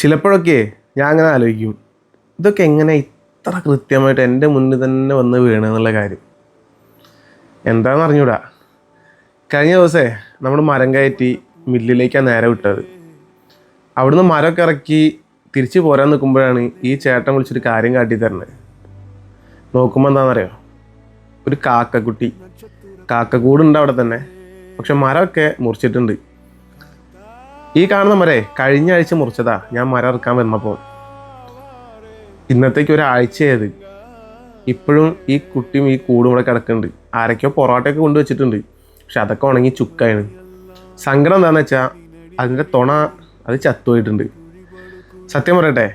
ചിലപ്പോഴൊക്കെ ഞാൻ അങ്ങനെ ആലോചിക്കും ഇതൊക്കെ എങ്ങനെ ഇത്ര കൃത്യമായിട്ട് എന്റെ മുന്നിൽ തന്നെ വന്ന് വീണ് എന്നുള്ള കാര്യം. എന്താണെന്ന് അറിഞ്ഞൂടാ. കഴിഞ്ഞ ദിവസേ നമ്മൾ മരം കയറ്റി മില്ലിലേക്കാണ് നേരെ വിട്ടത്. അവിടുന്ന് മരമൊക്കെ ഇറക്കി തിരിച്ചു പോരാൻ നിൽക്കുമ്പോഴാണ് ഈ ചേട്ടൻ വിളിച്ചൊരു കാര്യം കാട്ടി തരണത് നോക്കുമ്പോൾ എന്താണെന്നറിയോ ഒരു കാക്കക്കുട്ടി. കാക്കക്കൂടുണ്ട് അവിടെ തന്നെ. പക്ഷെ മരമൊക്കെ മുറിച്ചിട്ടുണ്ട്. ഈ കാണുന്ന മരേ കഴിഞ്ഞ ആഴ്ച മുറിച്ചതാ. ഞാൻ മരം ഇറക്കാൻ വന്നപ്പോൾ ഇന്നത്തേക്ക് ഒരാഴ്ചയായത് ഇപ്പോഴും ഈ കുട്ടിയും ഈ കൂടും ഇവിടെ കിടക്കുന്നുണ്ട് ആരൊക്കെയോ പൊറോട്ടയൊക്കെ കൊണ്ടുവച്ചിട്ടുണ്ട് പക്ഷെ അതൊക്കെ ഉണങ്ങി ചുക്കായാണ് സങ്കടം എന്താണെന്ന് വെച്ചാൽ അതിന്റെ തുണ അത് ചത്തുപോയിട്ടുണ്ട്. സത്യം പറയട്ടെ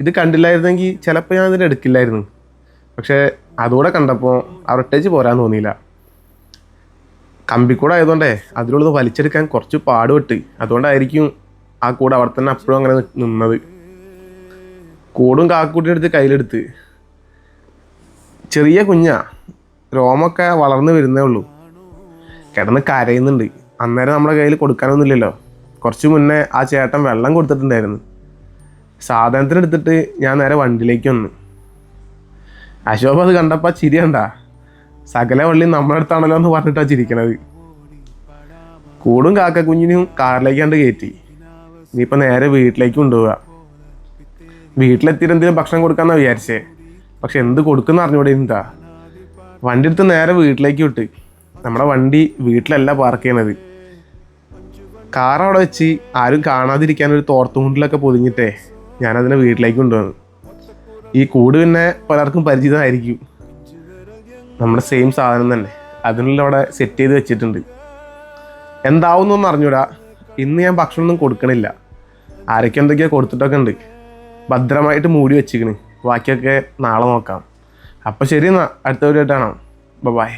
ഇത് കണ്ടില്ലായിരുന്നെങ്കിൽ ചിലപ്പോൾ ഞാൻ ഇതിനെ എടുക്കില്ലായിരുന്നു. പക്ഷേ അതുകൂടെ കണ്ടപ്പോൾ അവരൊട്ടേച്ച് പോരാൻ തോന്നിയില്ല. കമ്പിക്കൂടെ ആയതുകൊണ്ടേ അതിലുള്ളത് വലിച്ചെടുക്കാൻ കുറച്ച് പാടുപെട്ട്. അതുകൊണ്ടായിരിക്കും ആ കൂടെ അവിടെ തന്നെ അപ്പോഴും അങ്ങനെ നിന്നത്. കൂടും കാക്കൂട്ടിയും എടുത്ത് കയ്യിലെടുത്ത്. ചെറിയ കുഞ്ഞാ രോമൊക്കെ വളർന്നു വരുന്നേ ഉള്ളൂ. കിടന്ന് കരയുന്നുണ്ട്. അന്നേരം നമ്മുടെ കയ്യിൽ കൊടുക്കാനൊന്നുമില്ലല്ലോ. കുറച്ച് മുന്നേ ആ ചേട്ടൻ വെള്ളം കൊടുത്തിട്ടുണ്ടായിരുന്നു. സാധനത്തിനെടുത്തിട്ട് ഞാൻ നേരെ വണ്ടിയിലേക്ക് വന്നു. അശോഭ അത് കണ്ടപ്പോൾ ചിരി കണ്ട. സകല വള്ളി നമ്മുടെ അടുത്താണല്ലോ എന്ന് പറഞ്ഞിട്ടാ ചിരിക്കണത്. കൂടും കാക്ക കുഞ്ഞിനും കാറിലേക്ക് കണ്ട് കയറ്റി ഇനിയിപ്പോൾ നേരെ വീട്ടിലേക്ക് കൊണ്ടുപോവുക വീട്ടിലെത്തിയിട്ട് എന്തെങ്കിലും ഭക്ഷണം കൊടുക്കാന്നാ വിചാരിച്ചേ. പക്ഷെ എന്ത് കൊടുക്കുന്ന അറിഞ്ഞൂടെ എന്താ? വണ്ടി എടുത്ത് നേരെ വീട്ടിലേക്ക് വിട്ട്. നമ്മുടെ വണ്ടി വീട്ടിലല്ല പാർക്ക് ചെയ്യണത്. കാർ അവിടെ വെച്ച് ആരും കാണാതിരിക്കാൻ ഒരു തോർത്തുമുണ്ടിലൊക്കെ പൊതിഞ്ഞിട്ടേ ഞാനതിനെ വീട്ടിലേക്ക് കൊണ്ടുവന്നു. ഈ കൂട് പിന്നെ പലർക്കും പരിചിതമായിരിക്കും. നമ്മുടെ സെയിം സാധനം തന്നെ. അതിനുള്ള അവിടെ സെറ്റ് ചെയ്ത് വെച്ചിട്ടുണ്ട്. എന്താവുന്നൊന്നും അറിഞ്ഞൂടാ. ഇന്ന് ഞാൻ ഭക്ഷണമൊന്നും കൊടുക്കണില്ല. ആരൊക്കെ എന്തൊക്കെയോ കൊടുത്തിട്ടൊക്കെ ഉണ്ട്. ഭദ്രമായിട്ട് മൂടി വെച്ചിക്കണ് ബാക്കിയൊക്കെ നാളെ നോക്കാം. അപ്പോൾ ശരി എന്നാ. അടുത്ത വീഡിയോ ആയിട്ടാണോ ബൈ